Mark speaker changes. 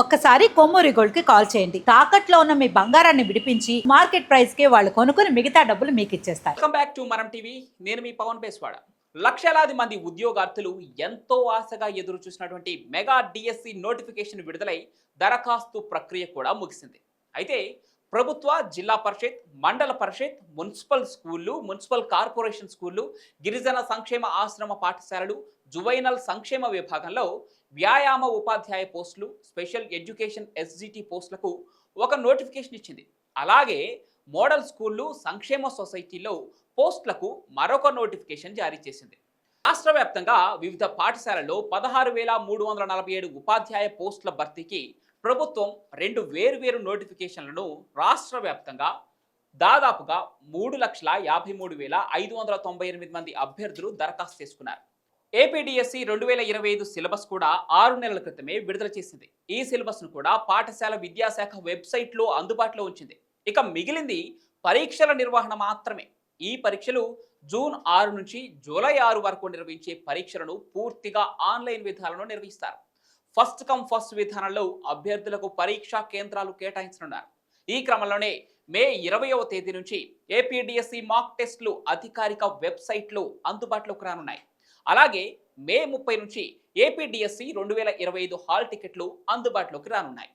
Speaker 1: ఒక్కసారి కొమ్మూరి గోల్డ్కి కాల్ చేయండి. తాకట్లో ఉన్న మీ బంగారాన్ని విడిపించి మార్కెట్ ప్రైస్కి వాళ్ళు కొనుక్కుని మిగతా డబ్బులు మీకు ఇచ్చేస్తారు.
Speaker 2: Welcome back to Manam TV నేను మీ పవన్ పేస్వాడ లక్షలాది మంది ఉద్యోగార్థులు ఎంతో ఆశగా ఎదురు చూసినటువంటి మెగా డిఎస్సి నోటిఫికేషన్ విడుదలై దరఖాస్తు ప్రక్రియ కూడా ముగిసింది. అయితే ప్రభుత్వ జిల్లా పరిషత్ మండల పరిషత్ మున్సిపల్ స్కూళ్ళు మున్సిపల్ కార్పొరేషన్ స్కూళ్ళు గిరిజన సంక్షేమ ఆశ్రమ పాఠశాలలు జువైనల్ సంక్షేమ విభాగంలో వ్యాయామ ఉపాధ్యాయ పోస్టులు స్పెషల్ ఎడ్యుకేషన్ ఎస్జిటి పోస్టులకు ఒక నోటిఫికేషన్ ఇచ్చింది. అలాగే మోడల్ స్కూళ్ళు సంక్షేమ సొసైటీలో పోస్టులకు మరొక నోటిఫికేషన్ జారీ చేసింది. రాష్ట్ర వ్యాప్తంగా వివిధ పాఠశాలల్లో పదహారు వేల మూడు వందల నలభై ఏడు ఉపాధ్యాయ పోస్టుల భర్తీకి ప్రభుత్వం రెండు వేరువేరు నోటిఫికేషన్లను రాష్ట్ర వ్యాప్తంగా దాదాపుగా మూడు లక్షల యాభై మూడు వేల ఐదు వందల తొంభై ఎనిమిది మంది అభ్యర్థులు దరఖాస్తు చేసుకున్నారు. ఏపీడిఎస్సి రెండు వేల ఇరవై ఐదు సిలబస్ కూడా ఆరు నెలల క్రితమే విడుదల చేసింది. ఈ సిలబస్ను కూడా పాఠశాల విద్యాశాఖ వెబ్సైట్లో అందుబాటులో ఉంచింది. ఇక మిగిలింది పరీక్షల నిర్వహణ మాత్రమే. ఈ పరీక్షలు జూన్ ఆరు నుంచి జూలై ఆరు వరకు నిర్వహించే పరీక్షలను పూర్తిగా ఆన్లైన్ విధానంలో నిర్వహిస్తారు. ఫస్ట్ కమ్ ఫస్ట్ విధానంలో అభ్యర్థులకు పరీక్షా కేంద్రాలు కేటాయించనున్నారు. ఈ క్రమంలోనే మే ఇరవయవ తేదీ నుంచి ఏపీడిఎస్సి మాక్ టెస్టులు అధికారిక వెబ్సైట్లో అందుబాటులోకి రానున్నాయి. అలాగే మే ముప్పై నుంచి ఏపీడిఎస్సి రెండు వేల ఇరవై ఐదు హాల్ టికెట్లు అందుబాటులోకి రానున్నాయి.